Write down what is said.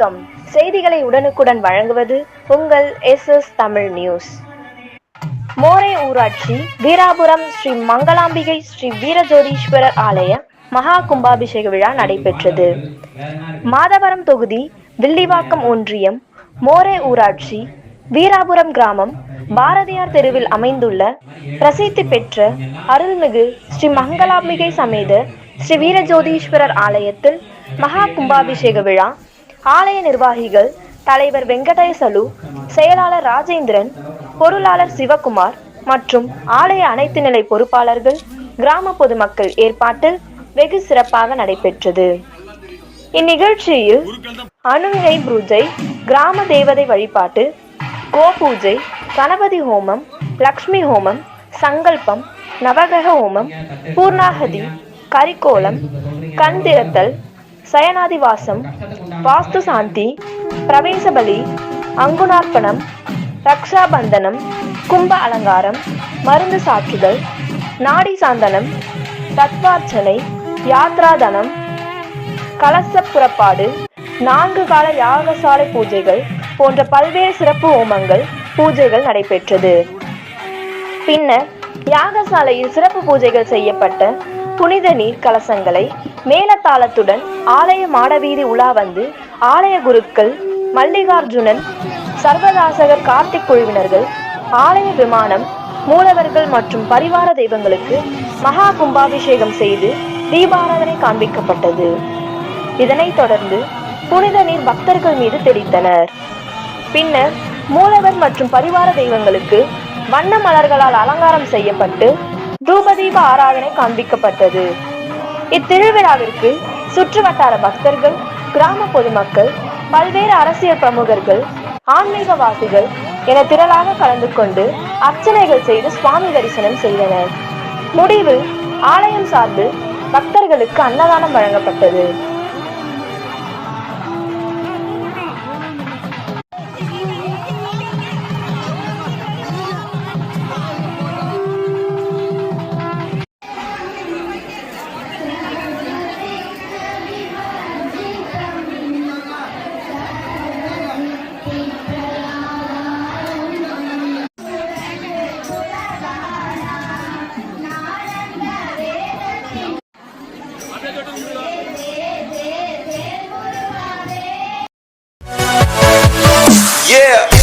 வணக்கம். செய்திகளை உடனுக்குடன் வழங்குவது உங்கள் S S Tamil news. Morai ஊராட்சி வீராபுரம் ஸ்ரீ மங்களாம்பிகை ஸ்ரீ வீரஜோதீஸ்வரர் ஆலய மகா கும்பாபிஷேக விழா நடைபெற்றது. மாதவரம் தொகுதி வில்லிவாக்கம் ஒன்றியம் மோரே ஊராட்சி வீராபுரம் கிராமம் பாரதியார் தெருவில் அமைந்துள்ள பிரசித்தி பெற்ற அருள்மிகு ஸ்ரீ மங்களாம்பிகை சமேத ஸ்ரீ வீரஜோதீஸ்வரர் ஆலயத்தில் மகா கும்பாபிஷேக விழா ஆலய நிர்வாகிகள் தலைவர் வெங்கடேசலு செயலாளர் ராஜேந்திரன் பொருளாளர் சிவகுமார் மற்றும் ஆலய அனைத்து நிலை பொறுப்பாளர்கள் கிராம பொதுமக்கள் ஏற்பாட்டில் வெகு சிறப்பாக நடைபெற்றது. இந்நிகழ்ச்சியில் அணுங்கை பூஜை கிராம தேவதை வழிபாட்டு கோபூஜை கணபதி ஹோமம் லக்ஷ்மி ஹோமம் சங்கல்பம் நவகிரக ஹோமம் பூர்ணாகதி கரிக்கோலம் கண் திறத்தல் சயனாதிவாசம் வாஸ்து சாந்தி பிரவேசபலி அங்குணார்ப்பணம் ரக்ஷாபந்தனம் கும்ப அலங்காரம் மருந்து சாற்றுதல் நாடி சாந்தனம் தத்வார்ச்சனை யாத்ராதனம் கலச புறப்பாடு நான்கு கால யாகசாலை பூஜைகள் போன்ற பல்வேறு சிறப்பு ஹோமங்கள் பூஜைகள் நடைபெற்றது. பின்னர் யாகசாலையில் சிறப்பு பூஜைகள் செய்யப்பட்ட புனித நீர் கலசங்களை மேலத்தாளத்துடன் ஆலய மாடவீதி உலா வந்து ஆலய குருக்கள் மல்லிகார்ஜுனன் சர்வதாசகர் கார்த்திக் குழுவினர்கள் ஆலய விமானம் மூலவர்கள் மற்றும் பரிவார தெய்வங்களுக்கு மகா கும்பாபிஷேகம் செய்து தீபாராதனை காண்பிக்கப்பட்டது. இதனைத் தொடர்ந்து புனித நீர் பக்தர்கள் மீது தெளித்தனர். பின்னர் மூலவர் மற்றும் பரிவார தெய்வங்களுக்கு வண்ண மலர்களால் அலங்காரம் செய்யப்பட்டு தூபதீப ஆராதனை காண்பிக்கப்பட்டது. இத்திருவிழாவிற்கு சுற்றுவட்டார பக்தர்கள் கிராம பொதுமக்கள் பல்வேறு அரசியல் பிரமுகர்கள் ஆன்மீகவாசிகள் என திரளாக கலந்து கொண்டு அர்ச்சனைகள் செய்து சுவாமி தரிசனம் செய்தனர். முடிவில் ஆலயம் சார்பில் பக்தர்களுக்கு அன்னதானம் வழங்கப்பட்டது. Yeah.